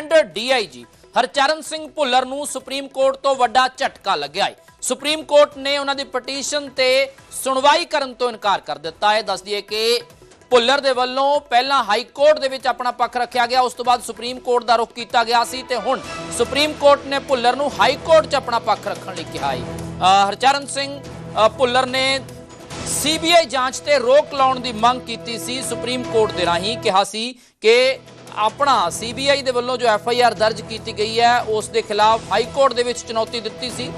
Suspend DIG Harcharan Singh Bhullar ਨੂੰ supreme court ਤੋਂ ਵੱਡਾ ਝਟਕਾ ਲੱਗਿਆ ਹੈ। ਸੁਪਰੀਮ ਕੋਰਟ ਨੇ ਉਹਨਾਂ ਦੀ ਪਟੀਸ਼ਨ ਤੇ ਸੁਣਵਾਈ ਕਰਨ ਤੋਂ ਇਨਕਾਰ ਕਰ ਦਿੱਤਾ ਹੈ। ਦੱਸ ਦਈਏ ਕਿ ਭੁੱਲਰ ਦੇ ਵੱਲੋਂ ਪਹਿਲਾਂ ਹਾਈ ਕੋਰਟ ਦੇ ਵਿੱਚ ਆਪਣਾ ਪੱਖ ਰੱਖਿਆ ਗਿਆ ਉਸ ਤੋਂ ਬਾਅਦ ਸੁਪਰੀਮ ਕੋਰਟ ਦਾ ਰੁਖ ਕੀਤਾ ਗਿਆ ਸੀ ਤੇ ਹੁਣ ਸੁਪਰੀਮ ਕੋਰਟ ਨੇ ਭੁੱਲਰ ਨੂੰ ਹਾਈ ਕੋਰਟ 'ਚ ਆਪਣਾ ਪੱਖ ਰੱਖਣ ਲਈ ਕਿਹਾ ਹੈ। ਅ, ਹਰਚਰਨ ਸਿੰਘ ਭੁੱਲਰ ਨੇ ਸੀਬੀਆਈ ਜਾਂਚ ਤੇ ਰੋਕ ਲਾਉਣ ਦੀ ਮੰਗ ਕੀਤੀ ਸੀ। ਸੁਪਰੀਮ ਕੋਰਟ ਦੇ ਰਾਹੀਂ ਕਿਹਾ ਸੀ ਕਿ ਆਪਣਾ ਸੀਬੀਆਈ ਦੇ ਵੱਲੋਂ ਜੋ ਐਫ ਆਈ ਆਰ ਦਰਜ ਕੀਤੀ ਗਈ ਹੈ, ਉਸ ਦੇ ਖਿਲਾਫ ਹਾਈ ਕੋਰਟ ਦੇ ਵਿੱਚ ਚੁਣੌਤੀ ਦਿੱਤੀ ਸੀ,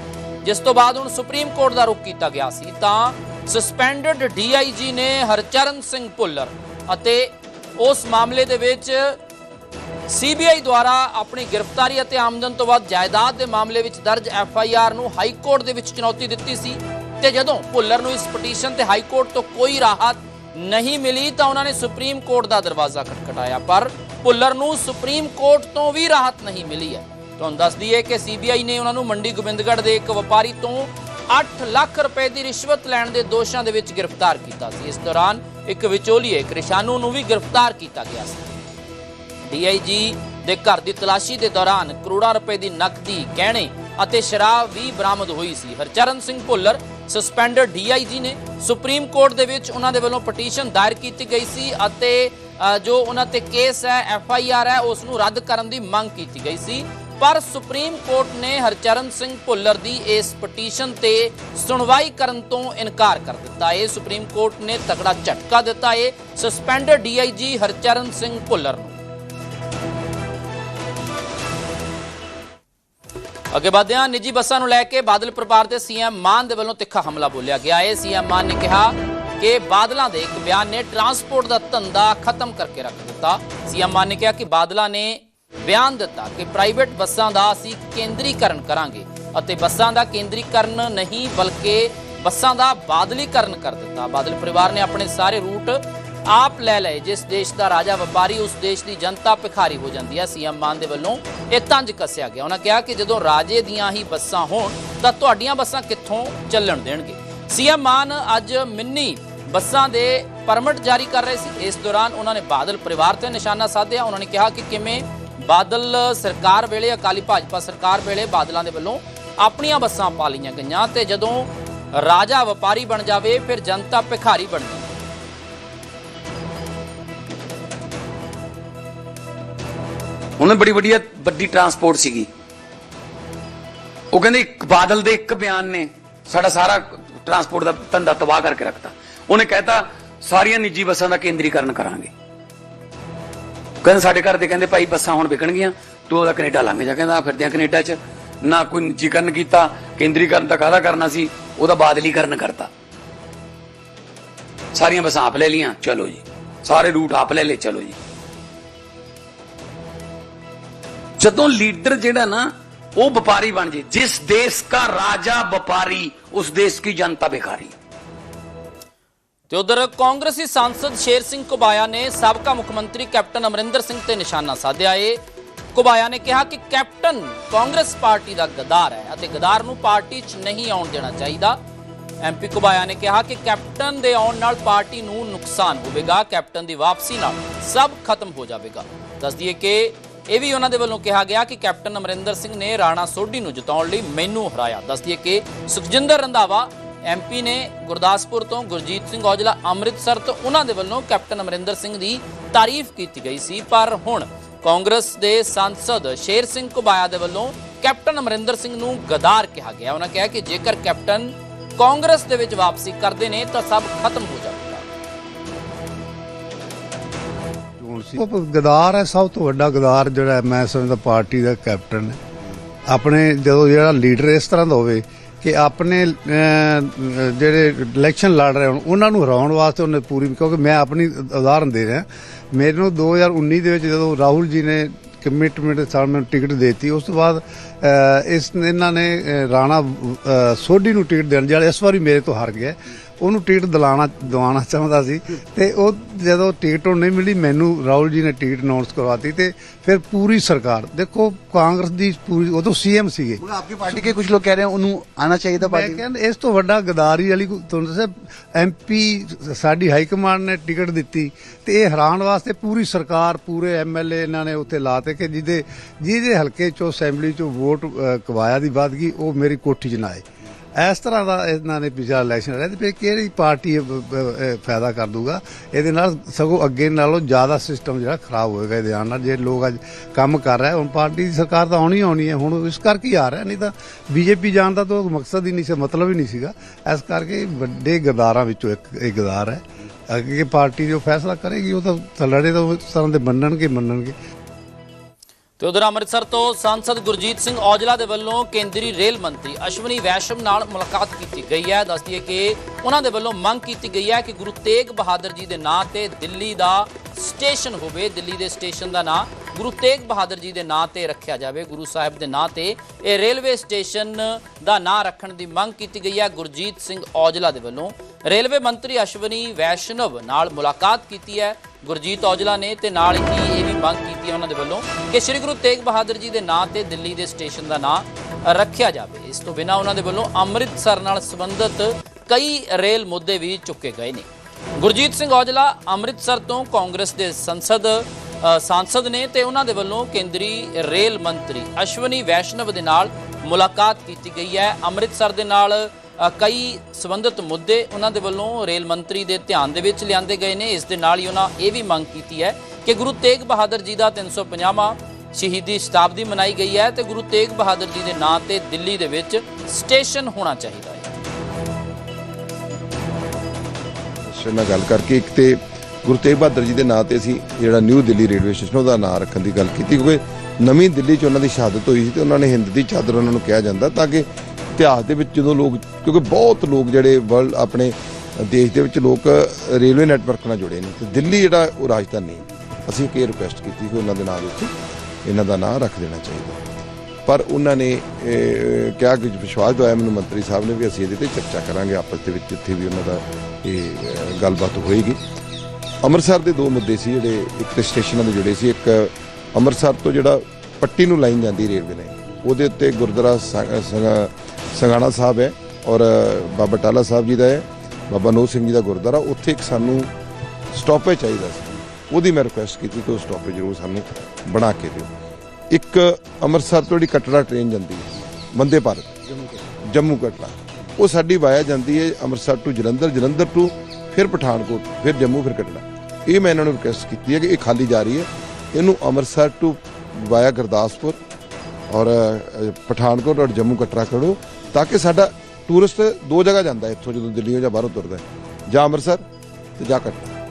ਜਿਸ ਤੋਂ ਬਾਅਦ ਹੁਣ ਸੁਪਰੀਮ ਕੋਰਟ ਦਾ ਰੁਖ ਕੀਤਾ ਗਿਆ ਸੀ। ਤਾਂ ਸਸਪੈਂਡਡ ਡੀਆਈਜੀ ਨੇ ਹਰਚਰਨ ਸਿੰਘ ਭੁੱਲਰ ਅਤੇ ਉਸ ਮਾਮਲੇ ਦੇ ਵਿੱਚ ਸੀਬੀਆਈ ਦੁਆਰਾ ਆਪਣੀ ਗ੍ਰਿਫਤਾਰੀ ਅਤੇ ਆਮਦਨ ਤੋਂ ਵੱਧ ਜਾਇਦਾਦ ਦੇ ਮਾਮਲੇ ਵਿੱਚ ਦਰਜ ਐਫ ਆਈ ਆਰ ਨੂੰ ਹਾਈ ਕੋਰਟ ਦੇ ਵਿੱਚ ਚੁਣੌਤੀ ਦਿੱਤੀ ਸੀ ਤੇ ਜਦੋਂ ਭੁੱਲਰ ਨੂੰ ਇਸ ਪਟੀਸ਼ਨ ਤੇ ਹਾਈ ਕੋਰਟ ਤੋਂ ਕੋਈ ਰਾਹਤ ਨਹੀਂ ਮਿਲੀ, ਤਾਂ ਉਹਨਾਂ ਨੇ ਸੁਪਰੀਮ ਕੋਰਟ ਦਾ ਦਰਵਾਜ਼ਾ ਖਟਖਟਾਇਆ। ਪਰ ਭੁੱਲਰ ਨੂੰ ਸੁਪਰੀਮ ਕੋਰਟ ਤੋਂ ਵੀ ਰਾਹਤ ਨਹੀਂ ਮਿਲੀ ਹੈ। ਤੁਹਾਨੂੰ ਦੱਸ ਦਈਏ ਕਿ ਸੀਬੀਆਈ ਨੇ ਉਹਨਾਂ ਨੂੰ ਮੰਡੀ ਗੋਬਿੰਦਗੜ੍ਹ ਦੇ ਇੱਕ ਵਪਾਰੀ ਤੋਂ 8 ਲੱਖ ਰੁਪਏ ਦੀ ਰਿਸ਼ਵਤ ਲੈਣ ਦੇ ਦੋਸ਼ਾਂ ਦੇ ਵਿੱਚ ਗ੍ਰਿਫਤਾਰ ਕੀਤਾ ਸੀ। ਇਸ ਦੌਰਾਨ ਇੱਕ ਵਿਚੋਲੀਏ ਕ੍ਰਿਸ਼ਾਨੂ ਨੂੰ ਵੀ ਗ੍ਰਿਫਤਾਰ ਕੀਤਾ ਗਿਆ ਸੀ। ਡੀਆਈਜੀ ਦੇ ਘਰ ਦੀ ਤਲਾਸ਼ੀ ਦੇ ਦੌਰਾਨ ਕਰੋੜਾਂ ਰੁਪਏ ਦੀ ਨਕਦੀ, ਗਹਿਣੇ ਅਤੇ ਸ਼ਰਾਬ ਵੀ ਬਰਾਮਦ ਹੋਈ ਸੀ। ਹਰਚਰਨ ਸਿੰਘ ਭੁੱਲਰ ਸਸਪੈਂਡਡ ਡੀਆਈਜੀ ਨੇ ਸੁਪਰੀਮ ਕੋਰਟ ਦੇ ਵਿੱਚ ਉਹਨਾਂ ਦੇ ਵੱਲੋਂ ਪਟੀਸ਼ਨ ਦਾਇਰ ਕੀਤੀ ਗਈ ਸੀ ਅਤੇ ਜੋ ਉਹਨਾਂ ਤੇ ਕੇਸ ਹੈ, ਐਫ ਆਈ ਆਰ ਹੈ, ਉਸ ਨੂੰ ਰੱਦ ਕਰਨ ਦੀ ਮੰਗ ਕੀਤੀ ਗਈ ਸੀ। ਪਰ ਸੁਪਰੀਮ ਕੋਰਟ ਨੇ ਹਰਚਰਨ ਸਿੰਘ ਭੁੱਲਰ ਦੀ ਇਸ ਪਟੀਸ਼ਨ ਤੇ ਸੁਣਵਾਈ ਕਰਨ ਤੋਂ ਇਨਕਾਰ ਕਰ ਦਿੱਤਾ ਹੈ ਸੁਪਰੀਮ ਕੋਰਟ ਨੇ ਤਕੜਾ ਝਟਕਾ ਦਿੱਤਾ ਹੈ ਸਸਪੈਂਡਡ ਡੀਆਈਜੀ ਹਰਚਰਨ ਸਿੰਘ ਭੁੱਲਰ ਨੂੰ। ਅੱਗੇ ਵਧਦੇ ਹਾਂ, ਨਿੱਜੀ ਬੱਸਾਂ ਨੂੰ ਲੈ ਕੇ ਬਾਦਲ ਪਰਿਵਾਰ ਦੇ ਸੀਐਮ ਮਾਨ ਦੇ ਵੱਲੋਂ ਤਿੱਖਾ ਹਮਲਾ ਬੋਲਿਆ ਗਿਆ ਹੈ ਸੀਐਮ ਮਾਨ ਨੇ ਕਿਹਾ ਕਿ ਬਾਦਲਾਂ ਦੇ ਇੱਕ ਬਿਆਨ ਨੇ ਟਰਾਂਸਪੋਰਟ ਦਾ ਧੰਦਾ ਖਤਮ ਕਰਕੇ ਰੱਖ ਦਿੱਤਾ। ਸੀਐਮ ਮਾਨ ਨੇ ਕਿਹਾ ਕਿ ਬਾਦਲਾਂ ਨੇ ਬਿਆਨ ਦਿੱਤਾ ਕਿ ਪ੍ਰਾਈਵੇਟ ਬੱਸਾਂ ਦਾ ਅਸੀਂ ਕੇਂਦਰੀਕਰਨ ਕਰਾਂਗੇ ਅਤੇ ਬੱਸਾਂ ਦਾ ਕੇਂਦਰੀਕਰਨ ਨਹੀਂ, ਬਲਕਿ ਬੱਸਾਂ ਦਾ ਬਾਦਲੀਕਰਨ ਕਰ ਦਿੱਤਾ। ਬਾਦਲ ਪਰਿਵਾਰ ਨੇ ਆਪਣੇ ਸਾਰੇ ਰੂਟ ਆਪ ਲੈ ਲਏ, ਜਿਸ ਦੇਸ਼ ਦਾ ਰਾਜਾ ਵਪਾਰੀ, ਉਸ ਦੇਸ਼ ਦੀ ਜਨਤਾ ਭਿਖਾਰੀ ਹੋ ਜਾਂਦੀ ਹੈ, ਸੀਐਮ ਮਾਨ ਦੇ ਵੱਲੋਂ ਇਹ ਤੰਜ ਕੱਸਿਆ ਗਿਆ। ਉਹਨਾਂ ਕਿਹਾ ਕਿ ਜਦੋਂ ਰਾਜੇ ਦੀਆਂ ਹੀ ਬੱਸਾਂ ਹੋਣ, ਤਾਂ ਤੁਹਾਡੀਆਂ ਬੱਸਾਂ ਕਿੱਥੋਂ ਚੱਲਣ ਦੇਣਗੇ? ਸੀਐਮ ਮਾਨ ਅੱਜ ਮਿੰਨੀ ਬੱਸਾਂ ਦੇ ਪਰਮਿਟ ਜਾਰੀ ਕਰ ਰਹੇ ਸੀ। ਇਸ ਦੌਰਾਨ ਉਹਨਾਂ ਨੇ ਬਾਦਲ ਪਰਿਵਾਰ ਤੇ ਨਿਸ਼ਾਨਾ ਸਾਧਿਆ। ਉਹਨਾਂ ਨੇ ਕਿਹਾ ਕਿ ਕਿਵੇਂ ਬਾਦਲ ਸਰਕਾਰ ਵੇਲੇ, ਅਕਾਲੀ ਭਾਜਪਾ ਸਰਕਾਰ ਵੇਲੇ ਬਾਦਲਾਂ ਦੇ ਵੱਲੋਂ ਆਪਣੀਆਂ ਬੱਸਾਂ ਪਾ ਲਈਆਂ ਗਈਆਂ ਤੇ ਜਦੋਂ ਰਾਜਾ ਵਪਾਰੀ ਬਣ ਜਾਵੇ, ਫਿਰ ਜਨਤਾ ਭਿਖਾਰੀ ਬਣ ਜਾਵੇ ਉਹਨਾਂ ਬੜੀ ਵੱਡੀ ਵੱਡੀ ਟਰਾਂਸਪੋਰਟ ਸੀਗੀ। ਉਹ ਕਹਿੰਦੇ ਇੱਕ ਬਾਦਲ ਦੇ ਇੱਕ ਬਿਆਨ ਨੇ। ਸਾਡਾ ਸਾਰਾ ਟਰਾਂਸਪੋਰਟ ਦਾ ਧੰਦਾ ਤਬਾਹ ਕਰਕੇ ਰੱਖਤਾ। ਉਹਨੇ ਕਹਿਤਾ, ਸਾਰੀਆਂ ਨਿੱਜੀ ਬੱਸਾਂ ਦਾ ਕੇਂਦਰੀਕਰਨ ਕਰਾਂਗੇ। ਕਹਿੰਦੇ ਸਾਡੇ ਘਰ ਦੇ ਕਹਿੰਦੇ, ਭਾਈ ਬੱਸਾਂ ਹੁਣ ਵਿਕਣਗੀਆਂ, ਤੂੰ ਉਹਦਾ ਕੈਨੇਡਾ ਲੰਘ ਜਾ। ਕਹਿੰਦਾ ਫਿਰਦੇ ਫਿਰਦਿਆਂ ਕੈਨੇਡਾ 'ਚ। ਨਾ ਕੋਈ ਨਿੱਜੀਕਰਨ ਕੀਤਾ, ਕੇਂਦਰੀਕਰਨ ਤਾਂ ਕਾਹਦਾ ਕਰਨਾ ਸੀ? ਉਹਦਾ ਬਾਦਲੀਕਰਨ ਕਰਤਾ। ਸਾਰੀਆਂ ਬੱਸਾਂ ਆਪ ਲੈ ਲੀਆਂ ਚਲੋ ਜੀ। ਸਾਰੇ ਰੂਟ ਆਪ ਲੈ ਲੈ ਚਲੋ ਜੀ। ਜਦੋਂ ਲੀਡਰ ਜਿਹੜਾ ਨਾ, ਉਹ ਵਪਾਰੀ ਬਣ ਜੇ, ਜਿਸ ਦੇਸ਼ ਦਾ ਰਾਜਾ ਵਪਾਰੀ, ਉਸ ਦੇਸ਼ ਦੀ ਜਨਤਾ ਬੇਕਾਰੀ ਤੇ ਉਧਰ ਕਾਂਗਰਸੀ ਸਾਂਸਦ ਸ਼ੇਰ ਸਿੰਘ ਕੁਬਾਇਆ ਨੇ ਸਾਬਕਾ ਮੁੱਖ ਮੰਤਰੀ ਕੈਪਟਨ ਅਮਰਿੰਦਰ ਸਿੰਘ ਤੇ ਨਿਸ਼ਾਨਾ ਸਾਧਿਆ ਏ। ਕੁਬਾਇਆ ਨੇ ਕਿਹਾ ਕਿ ਕੈਪਟਨ ਕਾਂਗਰਸ ਪਾਰਟੀ ਦਾ ਗਦਾਰ ਹੈ ਅਤੇ ਗਦਾਰ ਨੂੰ ਪਾਰਟੀ 'ਚ ਨਹੀਂ ਆਉਣ ਦੇਣਾ ਚਾਹੀਦਾ। ਐਮਪੀ ਕੁਬਾਇਆ ਨੇ ਕਿਹਾ ਕਿ ਕੈਪਟਨ ਦੇ ਆਉਣ ਨਾਲ ਪਾਰਟੀ ਨੂੰ ਨੁਕਸਾਨ ਹੋਵੇਗਾ, ਕੈਪਟਨ ਦੀ ਵਾਪਸੀ ਨਾਲ ਸਭ ਖਤਮ ਹੋ ਜਾਵੇਗਾ। ਦੱਸ ਦਈਏ ਕਿ ਇਹ ਵੀ ਉਹਨਾਂ ਦੇ ਵੱਲੋਂ ਕਿਹਾ ਗਿਆ ਕਿ ਕੈਪਟਨ ਅਮਰਿੰਦਰ ਸਿੰਘ ਨੇ ਰਾਣਾ ਸੋਢੀ ਨੂੰ ਜਿਤਾਉਣ ਲਈ ਮੈਨੂੰ ਹਰਾਇਆ। ਦੱਸ ਦਈਏ ਕਿ ਸੁਖਜਿੰਦਰ ਰੰਧਾਵਾ ਐਮਪੀ ਨੇ ਗੁਰਦਾਸਪੁਰ ਤੋਂ ਗੁਰਜੀਤ ਸਿੰਘ ਔਜਲਾ ਅੰਮ੍ਰਿਤਸਰ ਤੋਂ ਉਹਨਾਂ ਦੇ ਵੱਲੋਂ ਕੈਪਟਨ ਅਮਰਿੰਦਰ ਸਿੰਘ ਦੀ ਤਾਰੀਫ ਕੀਤੀ ਗਈ ਸੀ। ਪਰ ਹੁਣ ਕਾਂਗਰਸ ਦੇ ਸੰਸਦ ਸ਼ੇਰ ਸਿੰਘ ਕੁਬਾਇਆ ਦੇ ਵੱਲੋਂ ਕੈਪਟਨ ਅਮਰਿੰਦਰ ਸਿੰਘ ਨੂੰ ਗਦਾਰ ਕਿਹਾ ਗਿਆ। ਉਹਨਾਂ ਕਿਹਾ ਕਿ ਜੇਕਰ ਕੈਪਟਨ ਕਾਂਗਰਸ ਦੇ ਵਿੱਚ ਵਾਪਸੀ ਕਰਦੇ ਨੇ ਤਾਂ ਸਭ ਖਤਮ ਹੋ ਜਾਵੇਗਾ। ਉਹ ਗਦਾਰ ਹੈ, ਸਭ ਤੋਂ ਵੱਡਾ ਗਦਾਰ ਜਿਹੜਾ ਮੈਂ ਸਮਝਦਾ ਪਾਰਟੀ ਦਾ ਕੈਪਟਨ ਹੈ। ਆਪਣੇ ਜਦੋਂ ਜਿਹੜਾ ਲੀਡਰ ਇਸ ਤਰ੍ਹਾਂ ਦਾ ਹੋਵੇ ਕਿ ਆਪਣੇ ਜਿਹੜੇ ਇਲੈਕਸ਼ਨ ਲੜ ਰਹੇ ਹੋਣ, ਉਹਨਾਂ ਨੂੰ ਹਰਾਉਣ ਵਾਸਤੇ ਉਹਨੇ ਪੂਰੀ, ਕਿਉਂਕਿ ਮੈਂ ਆਪਣੀ ਉਦਾਹਰਨ ਦੇ ਰਿਹਾ। ਮੈਨੂੰ 2019 ਦੇ ਵਿੱਚ ਜਦੋਂ ਰਾਹੁਲ ਜੀ ਨੇ ਕਮਿਟਮੈਂਟ ਦੇ ਮੈਨੂੰ ਟਿਕਟ ਦਿੱਤੀ, ਉਸ ਤੋਂ ਬਾਅਦ ਇਸ, ਇਹਨਾਂ ਨੇ ਰਾਣਾ ਸੋਢੀ ਨੂੰ ਟਿਕਟ ਦੇਣ, ਜਿਹੜਾ ਇਸ ਵਾਰੀ ਮੇਰੇ ਤੋਂ ਹਾਰ ਗਿਆ ਉਹਨੂੰ ਟਿਕਟ ਦਿਲਾਣਾ ਦਿਵਾਉਣਾ ਚਾਹੁੰਦਾ ਸੀ ਤੇ ਉਹ ਜਦੋਂ ਟਿਕਟ ਉਹ ਨਹੀਂ ਮਿਲੀ ਮੈਨੂੰ ਰਾਹੁਲ ਜੀ ਨੇ ਟਿਕਟ ਅਨਾਉਂਸ ਕਰਵਾਤੀ ਤੇ ਫਿਰ ਪੂਰੀ ਸਰਕਾਰ ਦੇਖੋ ਕਾਂਗਰਸ ਦੀ ਪੂਰੀ ਉਦੋਂ ਸੀਐਮ ਸੀਗੇ। ਮਗਰ ਆਪਕੀ ਪਾਰਟੀ ਕੇ ਕੁਝ ਲੋਗ ਕਹਿ ਰਹੇ ਹਨ ਉਹਨੂੰ ਆਣਾ ਚਾਹੀਦਾ ਮੈਂ ਕਹਿੰਦਾ ਇਸ ਤੋਂ ਵੱਡਾ ਗਦਾਰੀ ਵਾਲੀ ਤੁਹਾਨੂੰ ਦੱਸਿਆ ਐਮਪੀ ਸਾਡੀ ਹਾਈ ਕਮਾਂਡ ਨੇ ਟਿਕਟ ਦਿੱਤੀ ਤੇ ਇਹ ਹਰਾਉਣ ਵਾਸਤੇ ਪੂਰੀ ਸਰਕਾਰ ਪੂਰੇ ਐਮਐਲਏ ਇਹਨਾਂ ਨੇ ਉੱਥੇ ਲਾਤੇ ਕਿ ਜਿਹਦੇ ਜਿਹਦੇ ਹਲਕੇ ਚੋਂ ਅਸੈਂਬਲੀ ਚੋਂ ਵੋਟ ਅ, ਕਵਾਇਆ ਦੀ ਬਾਦਗੀ ਉਹ ਮੇਰੀ ਕੋਠੀ 'ਚ ਨਾ ਆਏ। ਇਸ ਤਰ੍ਹਾਂ ਦਾ ਇਹਨਾਂ ਨੇ ਪਿਛਲਾ ਇਲੈਕਸ਼ਨ ਰਹਿ ਤੇ ਫਿਰ ਕਿਹੜੀ ਪਾਰਟੀ ਇਹ ਫਾਇਦਾ ਕਰ ਦੂਗਾ? ਇਹਦੇ ਨਾਲ ਸਗੋਂ ਅੱਗੇ ਨਾਲੋਂ ਜ਼ਿਆਦਾ ਸਿਸਟਮ ਜਿਹੜਾ ਖਰਾਬ ਹੋਏਗਾ ਇਹਦੇ ਆਉਣ ਨਾਲ। ਜੇ ਲੋਕ ਅੱਜ ਕੰਮ ਕਰ ਰਹੇ, ਹੁਣ ਪਾਰਟੀ ਦੀ ਸਰਕਾਰ ਤਾਂ ਆਉਣੀ ਆਉਣੀ ਹੈ, ਹੁਣ ਇਸ ਕਰਕੇ ਹੀ ਆ ਰਿਹਾ, ਨਹੀਂ ਤਾਂ ਬੀਜੇਪੀ ਜਾਣ ਦਾ ਤਾਂ ਕੋਈ ਮਕਸਦ ਹੀ ਨਹੀਂ ਸੀ, ਮਤਲਬ ਹੀ ਨਹੀਂ ਸੀਗਾ। ਇਸ ਕਰਕੇ ਵੱਡੇ ਗਦਾਰਾਂ ਵਿੱਚੋਂ ਇੱਕ ਇਹ ਗਦਾਰ ਹੈ। ਅੱਗੇ ਪਾਰਟੀ ਜੋ ਫੈਸਲਾ ਕਰੇਗੀ, ਉਹ ਤਾਂ ਤਾਂ ਲੜੇ ਤਾਂ ਉਸ ਤਰ੍ਹਾਂ ਦੇ ਮੰਨਣਗੇ ਮੰਨਣਗੇ। ਤੇ ਉਧਰ ਅੰਮ੍ਰਿਤਸਰ ਤੋਂ ਸਾਂਸਦ ਗੁਰਜੀਤ ਸਿੰਘ ਔਜਲਾ ਦੇ ਵੱਲੋਂ ਕੇਂਦਰੀ ਰੇਲ ਮੰਤਰੀ ਅਸ਼ਵਨੀ ਵੈਸ਼ਮ ਨਾਲ ਮੁਲਾਕਾਤ ਕੀਤੀ ਗਈ ਹੈ। ਦੱਸਦੀ ਹੈ ਕਿ ਉਹਨਾਂ ਦੇ ਵੱਲੋਂ ਮੰਗ ਕੀਤੀ ਗਈ ਹੈ ਕਿ ਗੁਰੂ ਤੇਗ ਬਹਾਦਰ ਜੀ ਦੇ ਨਾਂ ਤੇ ਦਿੱਲੀ ਦਾ ਸਟੇਸ਼ਨ ਹੋਵੇ। ਦਿੱਲੀ ਦੇ ਸਟੇਸ਼ਨ ਦਾ ਨਾਂ ਗੁਰੂ ਤੇਗ ਬਹਾਦਰ ਜੀ ਦੇ ਨਾਂ ਤੇ ਰੱਖਿਆ ਜਾਵੇ, ਗੁਰੂ ਸਾਹਿਬ ਦੇ ਨਾਂ ਤੇ। ਇਹ ਰੇਲਵੇ ਸਟੇਸ਼ਨ ਦਾ ਨਾਂ ਰੱਖਣ ਦੀ ਮੰਗ ਕੀਤੀ ਗਈ ਹੈ ਗੁਰਜੀਤ ਸਿੰਘ ਔਜਲਾ ਦੇ ਵੱਲੋਂ। ਰੇਲਵੇ ਮੰਤਰੀ ਅਸ਼ਵਨੀ ਵੈਸ਼ਨਵ ਨਾਲ ਮੁਲਾਕਾਤ ਕੀਤੀ ਹੈ, ਗੁਰਜੀਤ ਔਜਲਾ ਨੇ ਤੇ ਨਾਲ ਹੀ ਇਹ ਵੀ ਮੰਗ ਕੀਤੀ ਹੈ ਉਹਨਾਂ ਦੇ ਵੱਲੋਂ ਕਿ ਸ੍ਰੀ ਗੁਰੂ ਤੇਗ ਬਹਾਦਰ ਜੀ ਦੇ ਨਾਂ ਤੇ ਦਿੱਲੀ ਦੇ ਸਟੇਸ਼ਨ ਦਾ ਨਾਂ ਰੱਖਿਆ ਜਾਵੇ। ਇਸ ਤੋਂ ਬਿਨਾਂ ਉਹਨਾਂ ਦੇ ਵੱਲੋਂ ਅੰਮ੍ਰਿਤਸਰ ਨਾਲ ਸੰਬੰਧਿਤ ਕਈ ਰੇਲ ਮੁੱਦੇ ਵੀ ਚੁੱਕੇ ਗਏ ਨੇ। ਗੁਰਜੀਤ ਸਿੰਘ ਔਜਲਾ ਅੰਮ੍ਰਿਤਸਰ ਤੋਂ ਕਾਂਗਰਸ ਦੇ ਸੰਸਦ ਸਾਂਸਦ ਨੇ ਤੇ ਉਹਨਾਂ ਦੇ ਵੱਲੋਂ ਕੇਂਦਰੀ ਰੇਲ ਮੰਤਰੀ ਅਸ਼ਵਨੀ ਵੈਸ਼ਨਵ ਦੇ ਨਾਲ ਮੁਲਾਕਾਤ ਕੀਤੀ ਗਈ ਹੈ। ਅੰਮ੍ਰਿਤਸਰ ਦੇ ਨਾਲ ਕਈ ਸੰਬੰਧਿਤ ਮੁੱਦੇ ਉਹਨਾਂ ਦੇ ਵੱਲੋਂ ਰੇਲ ਮੰਤਰੀ ਦੇ ਧਿਆਨ ਦੇ ਵਿੱਚ ਲਿਆਂਦੇ ਗਏ ਨੇ। ਇਸ ਦੇ ਨਾਲ ਹੀ ਉਹਨਾਂ ਇਹ ਵੀ ਮੰਗ ਕੀਤੀ ਹੈ ਕਿ ਗੁਰੂ ਤੇਗ ਬਹਾਦਰ ਜੀ ਦਾ 350ਵਾਂ ਸ਼ਹੀਦੀ ਸ਼ਤਾਬਦੀ ਮਨਾਈ ਗਈ ਹੈ ਤੇ ਗੁਰੂ ਤੇਗ ਬਹਾਦਰ ਜੀ ਦੇ ਨਾਂ ਤੇ ਦਿੱਲੀ ਦੇ ਵਿੱਚ ਸਟੇਸ਼ਨ ਹੋਣਾ ਚਾਹੀਦਾ ਹੈ। ਸੋ ਨਾਲ ਗੱਲ ਕਰਕੇ ਇੱਕ ਤੇ ਗੁਰੂ ਤੇਗ ਬਹਾਦਰ ਜੀ ਦੇ ਨਾਂ ਤੇ ਅਸੀਂ ਜਿਹੜਾ ਨਿਊ ਦਿੱਲੀ ਰੇਲਵੇ ਸਟੇਸ਼ਨ ਉਹਦਾ ਨਾਂ ਰੱਖਣ ਦੀ ਗੱਲ ਕੀਤੀ, ਕਿਉਂਕਿ ਨਵੀਂ ਦਿੱਲੀ 'ਚ ਉਹਨਾਂ ਦੀ ਸ਼ਹਾਦਤ ਹੋਈ ਸੀ ਤੇ ਉਹਨਾਂ ਨੇ ਹਿੰਦ ਦੀ ਚਾਦਰ ਉਹਨਾਂ ਨੂੰ ਕਿਹਾ ਜਾਂਦਾ ਤਾਂ ਕਿ ਇਤਿਹਾਸ ਦੇ ਵਿੱਚ ਜਦੋਂ ਲੋਕ, ਕਿਉਂਕਿ ਬਹੁਤ ਲੋਕ ਜਿਹੜੇ ਵਰਲਡ, ਆਪਣੇ ਦੇਸ਼ ਦੇ ਵਿੱਚ ਲੋਕ ਰੇਲਵੇ ਨੈਟਵਰਕ ਨਾਲ ਜੁੜੇ ਨੇ ਤੇ ਦਿੱਲੀ ਜਿਹੜਾ ਉਹ ਰਾਜਧਾਨੀ ਅਸੀਂ ਇੱਕ ਰਿਕੁਐਸਟ ਕੀਤੀ ਕਿ ਉਹਨਾਂ ਦੇ ਨਾਂ ਦੇ ਉੱਤੇ ਇਹਨਾਂ ਦਾ ਨਾਂ ਰੱਖ ਦੇਣਾ ਚਾਹੀਦਾ। ਪਰ ਉਹਨਾਂ ਨੇ ਕਿਹਾ ਕਿ ਵਿਸ਼ਵਾਸ ਦਵਾਇਆ ਮੈਨੂੰ ਮੰਤਰੀ ਸਾਹਿਬ ਨੇ ਵੀ ਅਸੀਂ ਇਹਦੇ ਤੇ ਚਰਚਾ ਕਰਾਂਗੇ, ਆਪਸ ਦੇ ਵਿੱਚ ਜਿੱਥੇ ਵੀ ਉਹਨਾਂ ਦਾ ਇਹ ਗੱਲਬਾਤ ਹੋਏਗੀ। ਅੰਮ੍ਰਿਤਸਰ ਦੇ ਦੋ ਮੁੱਦੇ ਸੀ ਜਿਹੜੇ ਇੱਕ ਤੇ ਸਟੇਸ਼ਨਾਂ ਦੇ ਜੁੜੇ ਸੀ, ਇੱਕ ਅੰਮ੍ਰਿਤਸਰ ਤੋਂ ਜਿਹੜਾ ਪੱਟੀ ਨੂੰ ਲਾਈਨ ਜਾਂਦੀ ਰੇਲਵੇ ਨੇ ਉਹਦੇ ਉੱਤੇ ਗੁਰਦੁਆਰਾ ਸੰ- ਸੰਗਾ- ਸੰਗਾਣਾ ਸਾਹਿਬ ਹੈ ਔਰ ਬਾਬਾ ਟਾਲਾ ਸਾਹਿਬ ਜੀ ਦਾ ਹੈ, ਬਾਬਾ ਨੋ ਸਿੰਘ ਜੀ ਦਾ ਗੁਰਦੁਆਰਾ। ਉੱਥੇ ਇੱਕ ਸਾਨੂੰ ਸਟਾਪੇਜ ਚਾਹੀਦਾ ਸੀ। ਉਹਦੀ ਮੈਂ ਰਿਕੁਐਸਟ ਕੀਤੀ ਕਿ ਉਹ ਸਟਾਪੇਜ ਜ਼ਰੂਰ ਸਾਨੂੰ ਬਣਾ ਕੇ ਦਿਓ। ਇੱਕ ਅੰਮ੍ਰਿਤਸਰ ਤੋਂ ਜਿਹੜੀ ਕਟੜਾ ਟ੍ਰੇਨ ਜਾਂਦੀ ਹੈ ਬੰਦੇ ਭਾਰਤ, ਜੰਮੂ ਕਟੜਾ, ਉਹ ਸਾਡੀ ਵਾਇਆ ਜਾਂਦੀ ਹੈ ਅੰਮ੍ਰਿਤਸਰ ਤੋਂ ਜਲੰਧਰ ਜਲੰਧਰ ਤੋਂ ਫਿਰ ਪਠਾਨਕੋਟ, ਫਿਰ ਜੰਮੂ, ਫਿਰ ਕਟੜਾ। ਇਹ ਮੈਂ ਇਹਨਾਂ ਨੂੰ ਰਿਕੁਐਸਟ ਕੀਤੀ ਹੈ ਕਿ ਇਹ ਖਾਲੀ ਜਾ ਰਹੀ ਹੈ। ਇਹਨੂੰ ਅੰਮ੍ਰਿਤਸਰ ਟੂ ਵਾਇਆ ਗੁਰਦਾਸਪੁਰ ਔਰ ਪਠਾਨਕੋਟ ਔਰ ਜੰਮੂ ਕਟਰਾ ਕਰੋ ਤਾਂ ਕਿ ਸਾਡਾ ਟੂਰਿਸਟ ਦੋ ਜਗ੍ਹਾ ਜਾਂਦਾ ਇੱਥੋਂ ਜਦੋਂ ਦਿੱਲੀ ਜਾਂ ਬਾਹਰੋਂ ਤੁਰਦਾ ਹੈ। ਜਾਂ ਅੰਮ੍ਰਿਤਸਰ ਤੇ ਜਾਂ ਕਟਰਾ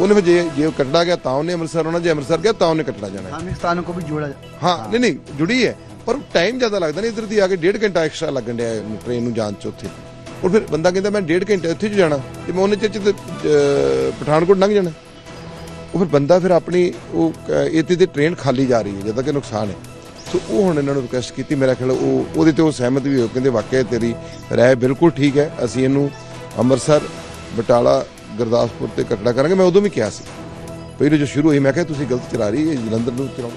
ਉਹਨੇ ਵਿੱਚ ਜੇ ਜੇ ਕਟੜਾ ਗਿਆ ਤਾਂ ਉਹਨੇ ਅੰਮ੍ਰਿਤਸਰ ਹੋਣਾ ਜੇ ਅੰਮ੍ਰਿਤਸਰ ਗਿਆ ਤਾਂ ਉਹਨੇ ਕਟੜਾ ਜਾਣਾ ਹੈ। ਪਾਕਿਸਤਾਨ ਨੂੰ ਵੀ ਜੋੜਾ ਹਾਂ ਨਹੀਂ ਨਹੀਂ ਜੁੜੀ ਹੈ। ਪਰ ਟਾਈਮ ਜ਼ਿਆਦਾ ਲੱਗਦਾ ਨਹੀਂ ਇਧਰ ਦੀ ਆ ਕੇ ਡੇਢ ਘੰਟਾ ਐਕਸਟਰਾ ਲੱਗਣ ਡਿਆ ਟ੍ਰੇਨ ਨੂੰ ਜਾਣ ਚ ਉੱਥੇ। ਔਰ ਫਿਰ ਬੰਦਾ ਕਹਿੰਦਾ ਮੈਂ ਡੇਢ ਘੰਟੇ ਉੱਥੇ ਚ ਜਾਣਾ ਤੇ ਮੈਂ ਉਹਨੇ ਚ ਚ ਪਠਾਨਕੋਟ ਲੰਘ ਜਾਣਾ। ਉਹ ਫਿਰ ਬੰਦਾ ਫਿਰ ਆਪਣੀ ਉਹ ਅਹ, ਇੱਥੇ ਤੇ ਟ੍ਰੇਨ ਖਾਲੀ ਜਾ ਰਹੀ ਹੈ ਜਦੋਂ ਕਿ ਨੁਕਸਾਨ ਹੈ। ਸੋ ਉਹ ਹੁਣ ਇਹਨਾਂ ਨੂੰ ਰਿਕੁਐਸਟ ਕੀਤੀ ਮੇਰਾ ਖਿਆਲ ਉਹ ਉਹਦੇ ਤੇ ਉਹ ਸਹਿਮਤ ਵੀ ਹੋ ਕਹਿੰਦੇ ਵਾਕਿਆ ਤੇਰੀ ਰਾਏ ਬਿਲਕੁਲ ਠੀਕ ਹੈ ਅਸੀਂ ਇਹਨੂੰ ਅੰਮ੍ਰਿਤਸਰ ਬਟਾਲਾ ਗੁਰਦਾਸਪੁਰ ਤੇ ਕਟੜਾ ਕਰਾਂਗੇ। ਮੈਂ ਉਦੋਂ ਵੀ ਕਿਹਾ ਸੀ ਪਹਿਲੇ ਜੋ ਸ਼ੁਰੂ ਹੋਈ ਮੈਂ ਕਿਹਾ ਤੁਸੀਂ ਗਲਤ ਚਲਾ ਰਹੀ ਹੈ ਜਲੰਧਰ ਨੂੰ ਚਲਾਓ।